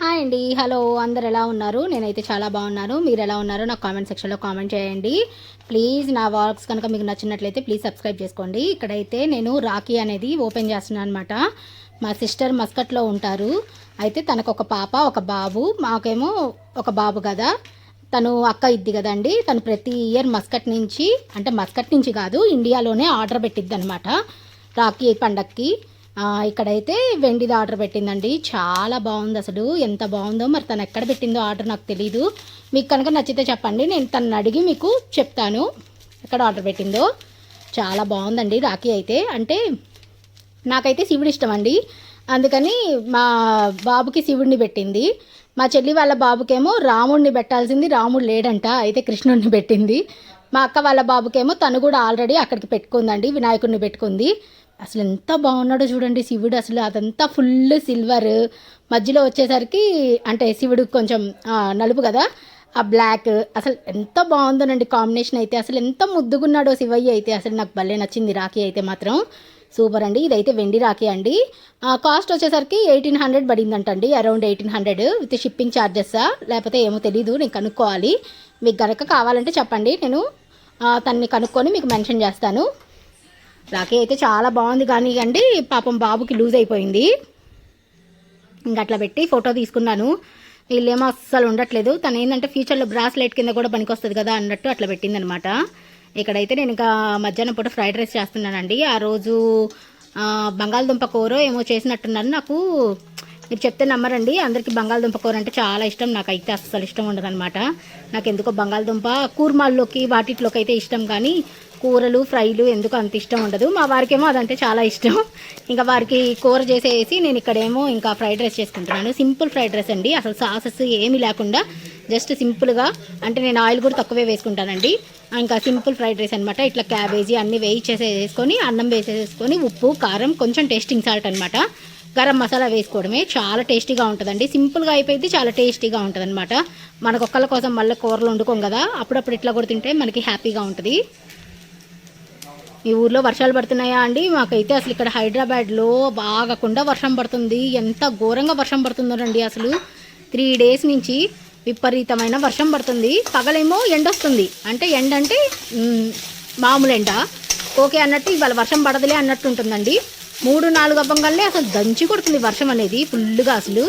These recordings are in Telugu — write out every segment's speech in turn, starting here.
హాయ్ అండి. హలో అందరు ఎలా ఉన్నారు? నేనైతే చాలా బాగున్నాను. మీరు ఎలా ఉన్నారో? నాకు కామెంట్ సెక్షన్లో కామెంట్ చేయండి. ప్లీజ్ నా వర్క్స్ కనుక మీకు నచ్చినట్లయితే ప్లీజ్ సబ్స్క్రైబ్ చేసుకోండి. ఇక్కడైతే నేను రాఖీ అనేది ఓపెన్ చేస్తున్నాను అనమాట మా సిస్టర్ మస్కట్లో ఉంటారు. అయితే తనకు ఒక పాప ఒక బాబు మాకేమో ఒక బాబు కదా. తను అక్క ఇద్ది కదండి తను ప్రతి ఇయర్ మస్కట్ నుంచి అంటే మస్కట్ నుంచి కాదు ఇండియాలోనే ఆర్డర్ పెట్టిద్ది అనమాట రాఖీ పండక్కి. ఇక్కడైతే వెండిది ఆర్డర్ పెట్టిందండి. చాలా బాగుంది అసలు. ఎంత బాగుందో మరి తను ఎక్కడ పెట్టిందో ఆర్డర్ నాకు తెలీదు. మీకు కనుక నచ్చితే చెప్పండి. నేను తనని అడిగి మీకు చెప్తాను ఎక్కడ ఆర్డర్ పెట్టిందో. చాలా బాగుందండి రాఖీ అయితే. అంటే నాకైతే శివుడు ఇష్టం అండి అందుకని మా బాబుకి శివుడిని పెట్టింది. మా చెల్లి వాళ్ళ బాబుకేమో రాముడిని పెట్టాల్సింది రాముడు లేడంట. అయితే కృష్ణుడిని పెట్టింది. మా అక్క వాళ్ళ బాబుకేమో తను కూడా ఆల్రెడీ అక్కడికి పెట్టుకుందండి. వినాయకుడిని పెట్టుకుంది. అసలు ఎంత బాగున్నాడో చూడండి శివుడు. అసలు అదంతా ఫుల్ సిల్వర్. మధ్యలో వచ్చేసరికి అంటే శివుడు కొంచెం నలుపు కదా? ఆ బ్లాక్ అసలు ఎంత బాగుందోనండి కాంబినేషన్ అయితే. అసలు ఎంత ముద్దుగున్నాడో శివయ్య అయితే. అసలు నాకు భలే నచ్చింది రాఖీ అయితే మాత్రం. సూపర్ అండి. ఇదైతే వెండి రాఖీ అండి. కాస్ట్ వచ్చేసరికి eighteen hundred పడిందంటండి. Around eighteen hundred with shipping ఛార్జెస్సా లేకపోతే ఏమో తెలీదు. నేను కనుక్కోవాలి. మీకు కనుక కావాలంటే చెప్పండి. నేను తన్ని కనుక్కొని మీకు మెన్షన్ చేస్తాను. రాఖీ అయితే చాలా బాగుంది కానీ అండి పాపం బాబుకి లూజ్ అయిపోయింది. ఇంకా అట్లా పెట్టి ఫోటో తీసుకున్నాను. వీళ్ళేమో అస్సలు ఉండట్లేదు. తను ఏంటంటే ఫ్యూచర్లో బ్రాస్లెట్ కింద కూడా పనికొస్తుంది కదా అన్నట్టు అట్లా పెట్టిందనమాట. ఇక్కడైతే నేను ఇంకా మధ్యాహ్నం పూట ఫ్రైడ్ రైస్ చేస్తున్నానండి. ఆ రోజు బంగాళదుంప కూర ఏమో చేసినట్టున్నారు. నాకు మీరు చెప్తే నమ్మరండి. అందరికీ బంగాళదుంప కూర అంటే చాలా ఇష్టం. నాకైతే అస్సలు ఇష్టం ఉండదన్నమాట నాకు ఎందుకో బంగాళదుంప కూర్మాల్లోకి వాటిట్లోకి అయితే ఇష్టం కానీ కూరలు ఫ్రైలు ఎందుకు అంత ఇష్టం ఉండదు. మా వారికేమో అదంటే చాలా ఇష్టం. ఇంకా వారికి కూర చేసేసి నేను ఇక్కడేమో ఇంకా ఫ్రైడ్ రైస్ చేసుకుంటున్నాను. సింపుల్ ఫ్రైడ్ రైస్ అండి. అసలు సాసెస్ ఏమీ లేకుండా జస్ట్ సింపుల్గా అంటే నేను ఆయిల్ కూడా తక్కువే వేసుకుంటానండి. ఇంకా సింపుల్ ఫ్రైడ్ రైస్ అనమాట ఇట్లా క్యాబేజీ అన్నీ వేయి చేసేసుకొని అన్నం వేసేసుకొని ఉప్పు కారం కొంచెం టేస్టింగ్ సాల్ట్ అనమాట గరం మసాలా వేసుకోవడమే. చాలా టేస్టీగా ఉంటుందండి. సింపుల్గా అయిపోయింది చాలా టేస్టీగా ఉంటుంది అనమాట మనకు ఒక్కళ్ళ కోసం మళ్ళీ కూరలు వండుకోం కదా. అప్పుడప్పుడు ఇట్లా కూడా తింటే మనకి హ్యాపీగా ఉంటుంది. ఈ ఊర్లో వర్షాలు పడుతున్నాయా అండి? మాకైతే అసలు ఇక్కడ హైదరాబాద్లో బాగకుండా వర్షం పడుతుంది. ఎంత ఘోరంగా వర్షం పడుతుందోనండి అసలు. త్రీ డేస్ నుంచి విపరీతమైన వర్షం పడుతుంది. పగలేమో ఎండ వస్తుంది. అంటే ఎండ అంటే మామూలు ఎండ. ఓకే అన్నట్టు ఇవాళ వర్షం పడదులే అన్నట్టు ఉంటుందండి. మూడు నాలుగు అవ్వంగానే అసలు దంచి కొడుతుంది వర్షం అనేది ఫుల్గా అసలు.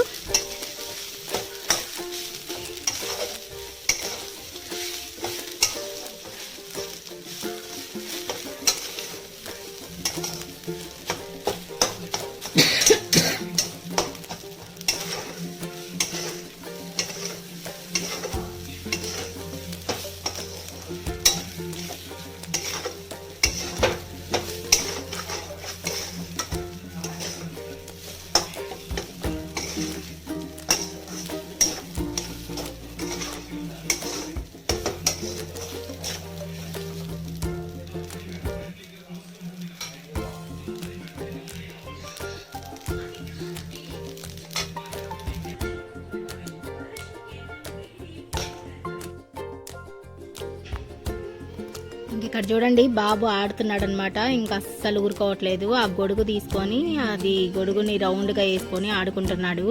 ఇక్కడ చూడండి బాబు ఆడుతున్నాడు అనమాట ఇంకా అస్సలు ఊరుకోవట్లేదు. ఆ గొడుగు తీసుకొని అది గొడుగుని రౌండ్గా వేసుకొని ఆడుకుంటున్నాడు.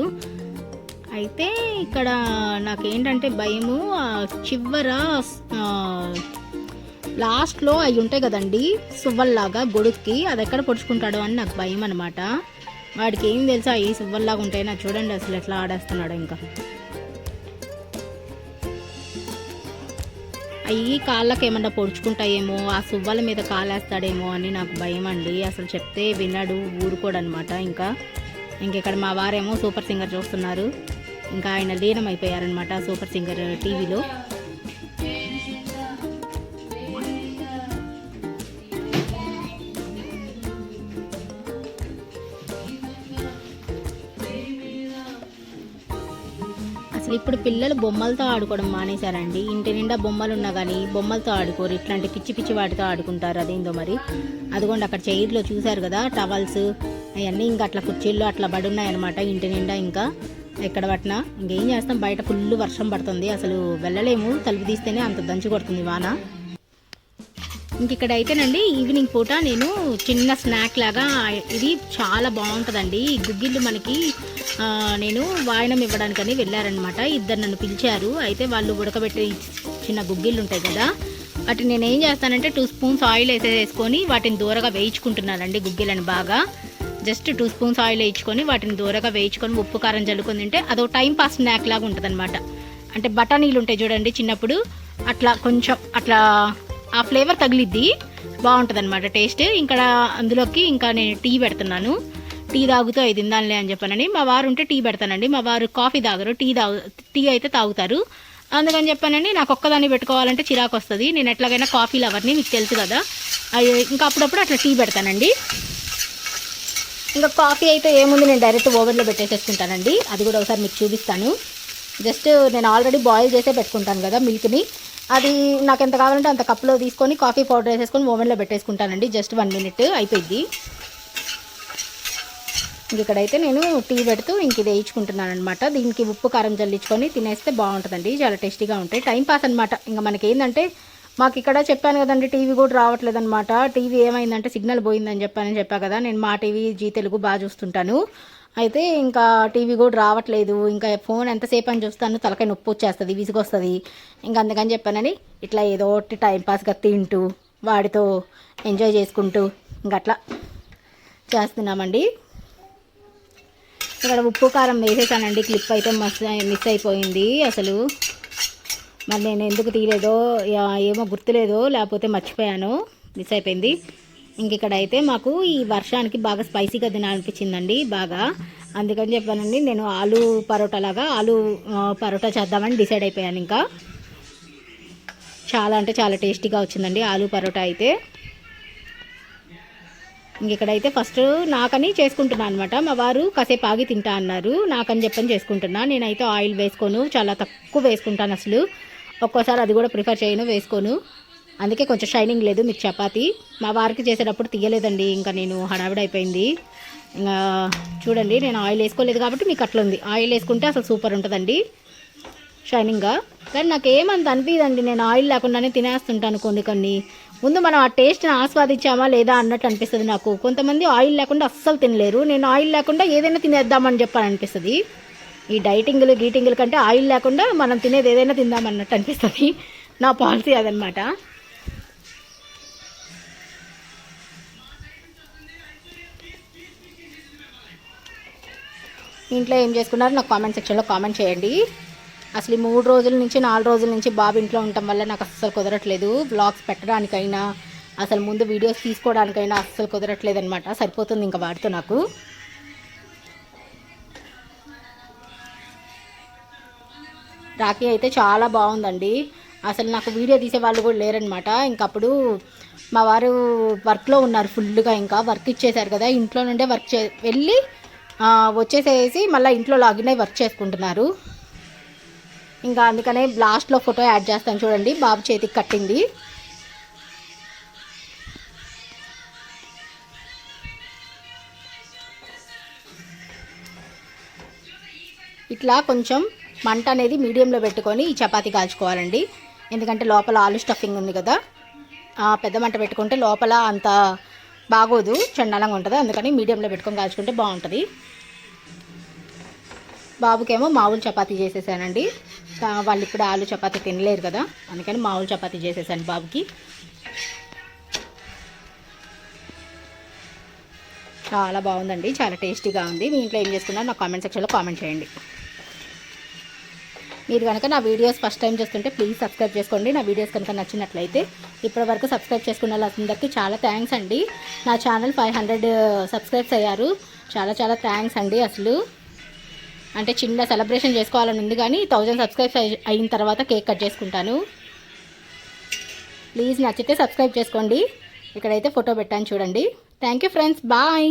అయితే ఇక్కడ నాకేంటంటే భయము చివర లాస్ట్లో అవి ఉంటాయి కదండి సువ్వల్లాగా గొడుగుకి అది ఎక్కడ పొడుచుకుంటాడో అని నాకు భయం అనమాట వాడికి ఏం తెలుసా ఈ సువ్వల్లాగా ఉంటాయి. నాకు చూడండి అసలు ఎట్లా ఆడేస్తున్నాడు ఇంకా. అవి కాళ్ళకి ఏమన్నా పొడుచుకుంటాయేమో ఆ సువ్వల మీద కాలేస్తాడేమో అని నాకు భయం అండి అసలు చెప్తే విన్నాడు ఊరుకోడనమాట ఇంకా. ఇంక ఇక్కడ మా వారేమో సూపర్ సింగర్ చూస్తున్నారు. ఇంకా ఆయన లీనం అయిపోయారనమాట సూపర్ సింగర్ టీవీలో. అసలు ఇప్పుడు పిల్లలు బొమ్మలతో ఆడుకోవడం మానేశారండి. ఇంటి నిండా బొమ్మలు ఉన్నా కానీ బొమ్మలతో ఆడుకోరు. ఇట్లాంటి పిచ్చి పిచ్చి వాటితో ఆడుకుంటారు. అదేందో మరి? అదిగోండి అక్కడ చైర్లో చూశారు కదా టవల్స్. అవన్నీ ఇంకా అట్లా కుర్చీల్లో అట్లా పడి ఉన్నాయన్నమాట ఇంటి నిండా ఇంకా ఎక్కడ పట్టినా. ఇంకేం చేస్తాం? బయట ఫుల్ వర్షం పడుతుంది. అసలు వెళ్ళలేము. తలుపు తీస్తేనే అంత దంచి కొడుతుంది వాన. ఇంక ఇక్కడైతేనండి ఈవినింగ్ పూట నేను చిన్న స్నాక్ లాగా ఇది చాలా బాగుంటుందండి. ఈ గుగ్గిళ్ళు మనకి నేను వాయనం ఇవ్వడానికని వెళ్ళారనమాట ఇద్దరు నన్ను పిలిచారు. అయితే వాళ్ళు ఉడకబెట్టే చిన్న గుగ్గిళ్ళు ఉంటాయి కదా వాటి నేను ఏం చేస్తానంటే టూ స్పూన్స్ ఆయిల్ అయితే వేసుకొని వాటిని దూరగా వేయించుకుంటున్నానండి గుగ్గిళ్ళని బాగా. జస్ట్ టూ స్పూన్స్ ఆయిల్ వేయించుకొని వాటిని దూరగా వేయించుకొని ఉప్పు కారం జల్లుకొని తింటే అదో టైం పాస్ స్నాక్ లాగా ఉంటుంది అంటే బఠానీలు ఉంటాయి చూడండి చిన్నప్పుడు అట్లా కొంచెం అట్లా ఆ ఫ్లేవర్ తగిలిద్ది. బాగుంటుంది అనమాట టేస్ట్. ఇక్కడ అందులోకి ఇంకా నేను టీ పెడుతున్నాను. టీ తాగుతూ ఐదు తిందానులే అని చెప్పానని మా వారు ఉంటే టీ పెడతానండి. మా వారు కాఫీ తాగరు. టీ తాగు టీ అయితే తాగుతారు. అందుకని చెప్పానండి నాకు ఒక్కదాన్ని పెట్టుకోవాలంటే చిరాకు వస్తుంది. నేను ఎట్లాగైనా కాఫీ లవర్ని మీకు తెలుసు కదా. అది ఇంకా అప్పుడప్పుడు అట్లా టీ పెడతానండి. ఇంకా కాఫీ అయితే ఏముంది? నేను డైరెక్ట్ ఓవెన్లో పెట్టేసేసుకుంటానండి. అది కూడా ఒకసారి మీకు చూపిస్తాను. జస్ట్ నేను ఆల్రెడీ బాయిల్ చేసే పెట్టుకుంటాను కదా మిల్క్ని. అది నాకు ఎంత కావాలంటే అంత కప్లో తీసుకొని కాఫీ పౌడర్ వేసేసుకొని ఓవెన్లో పెట్టేసుకుంటానండి. జస్ట్ వన్ మినిట్ అయిపోయింది ఇక్కడైతే నేను టీ పెడుతూ ఇంక ఇది వేయించుకుంటున్నాను అనమాట దీనికి ఉప్పు కారం జల్లించుకొని తినేస్తే బాగుంటుందండి. చాలా టేస్టీగా ఉంటాయి. టైం పాస్ అనమాట ఇంకా మనకి ఏంటంటే మాకు ఇక్కడ చెప్పాను కదండి టీవీ కూడా రావట్లేదు అనమాట టీవీ ఏమైందంటే సిగ్నల్ పోయిందని చెప్పానని చెప్పా కదా. నేను మా టీవీ జీ తెలుగు బాగా చూస్తుంటాను. అయితే ఇంకా టీవీ కూడా రావట్లేదు. ఇంకా ఫోన్ ఎంతసేపు అని చూస్తాను తలకాయ నొప్పి వచ్చేస్తుంది విసుగొస్తుంది. ఇంకా అందుకని చెప్పానని ఇట్లా ఏదో ఒకటి టైంపాస్గా తింటూ వాడితో ఎంజాయ్ చేసుకుంటూ ఇంక అట్లా చేస్తున్నామండి. ఇక్కడ ఉప్పు కారం వేసేసానండి. క్లిప్ అయితే మస్ మిస్ అయిపోయింది అసలు. మరి నేను ఎందుకు తీయలేదో ఏమో గుర్తులేదో లేకపోతే మర్చిపోయాను. మిస్ అయిపోయింది. ఇంక ఇక్కడ అయితే మాకు ఈ వర్షానికి బాగా స్పైసీగా తినాలనిపించిందండి బాగా. అందుకని చెప్పానండి నేను ఆలు పరోటా లాగా ఆలు పరోటా చేద్దామని డిసైడ్ అయిపోయాను ఇంకా. చాలా అంటే చాలా టేస్టీగా వచ్చిందండి ఆలు పరోటా అయితే. ఇంక ఇక్కడైతే ఫస్ట్ నాకని చేసుకుంటున్నాను అనమాట మా వారు కాసేపు ఆగి తింటా అన్నారు నాకని చెప్పని చేసుకుంటున్నా. నేనైతే ఆయిల్ వేసుకోను చాలా తక్కువ వేసుకుంటాను అసలు. ఒక్కోసారి అది కూడా ప్రిఫర్ చేయను వేసుకోను. అందుకే కొంచెం షైనింగ్ లేదు మీకు చపాతి. మా వారికి చేసేటప్పుడు తీయలేదండి ఇంకా నేను హడావిడి అయిపోయింది. ఇంకా చూడండి నేను ఆయిల్ వేసుకోలేదు కాబట్టి మీకు అట్లా ఉంది. ఆయిల్ వేసుకుంటే అసలు సూపర్ ఉంటుందండి షైనింగ్గా కానీ నాకు ఏమంత అనిపించదండి నేను ఆయిల్ లేకుండానే తినేస్తుంటాను కొన్ని కొన్ని. ముందు మనం ఆ టేస్ట్ని ఆస్వాదించామా లేదా అన్నట్టు అనిపిస్తుంది నాకు. కొంతమంది ఆయిల్ లేకుండా అస్సలు తినలేరు. నేను ఆయిల్ లేకుండా ఏదైనా తినేద్దామని చెప్పని అనిపిస్తుంది. ఈ డైటింగ్లు గీటింగ్లు కంటే ఆయిల్ లేకుండా మనం తినేది ఏదైనా తిందామన్నట్టు అనిపిస్తుంది. నా పాలసీ అదనమాట. ఇంట్లో ఏం చేసుకున్నారు నాకు కామెంట్ సెక్షన్లో కామెంట్ చేయండి. అసలు ఈ మూడు రోజుల నుంచి నాలుగు రోజుల నుంచి బాబు ఇంట్లో ఉండటం వల్ల నాకు అస్సలు కుదరట్లేదు. బ్లాగ్స్ పెట్టడానికైనా అసలు ముందు వీడియోస్ తీసుకోవడానికైనా అస్సలు కుదరట్లేదు అనమాట సరిపోతుంది ఇంకా వాడితో నాకు. రాఖీ అయితే చాలా బాగుందండి. అసలు నాకు వీడియో తీసే వాళ్ళు కూడా లేరనమాట ఇంకప్పుడు మా వారు వర్క్లో ఉన్నారు ఫుల్గా ఇంకా. వర్క్ ఇచ్చేశారు కదా. ఇంట్లో నుండే వర్క్ చే వెళ్ళి వచ్చేసేసి మళ్ళీ ఇంట్లో లాగిన్ అయ్యి వర్క్ చేసుకుంటున్నారు. ఇంకా అందుకనే లాస్ట్లో ఫోటో యాడ్ చేస్తాను చూడండి బాబు చేతికి కట్టింది. ఇట్లా కొంచెం మంట అనేది మీడియంలో పెట్టుకొని ఈ చపాతీ కాల్చుకోవాలండి. ఎందుకంటే లోపల ఆలు స్టఫింగ్ ఉంది కదా. పెద్ద మంట పెట్టుకుంటే లోపల అంత బాగోదు చండాలంగా ఉంటుంది. అందుకని మీడియంలో పెట్టుకొని కాల్చుకుంటే బాగుంటుంది. బాబుకేమో మామూలు చపాతీ చేసేసానండి. వాళ్ళు ఇప్పుడు ఆలు చపాతీ తినలేరు కదా. అందుకని మామూలు చపాతీ చేసేసాను బాబుకి. చాలా బాగుందండి. చాలా టేస్టీగా ఉంది. మీ ఇంట్లో ఏం చేసుకున్నారో నా కామెంట్ సెక్షన్లో కామెంట్ చేయండి. మీరు కనుక నా వీడియోస్ ఫస్ట్ టైం చూస్తుంటే ప్లీజ్ సబ్స్క్రైబ్ చేసుకోండి. నా వీడియోస్ కనుక నచ్చినట్లయితే ఇప్పటి వరకు సబ్స్క్రైబ్ చేసుకున్న వాళ్ళందరికీ చాలా థ్యాంక్స్ అండి. నా ఛానల్ ఫైవ్ హండ్రెడ్ సబ్స్క్రైబ్స్ అయ్యారు. చాలా చాలా థ్యాంక్స్ అండి అసలు. అంటే చిన్న సెలబ్రేషన్ చేసుకోవాలని ఉంది కానీ థౌజండ్ సబ్స్క్రైబ్స్ అయిన తర్వాత కేక్ కట్ చేసుకుంటాను. ప్లీజ్ నచ్చితే సబ్స్క్రైబ్ చేసుకోండి. ఇక్కడైతే ఫోటో పెట్టాను చూడండి. Thank you friends bye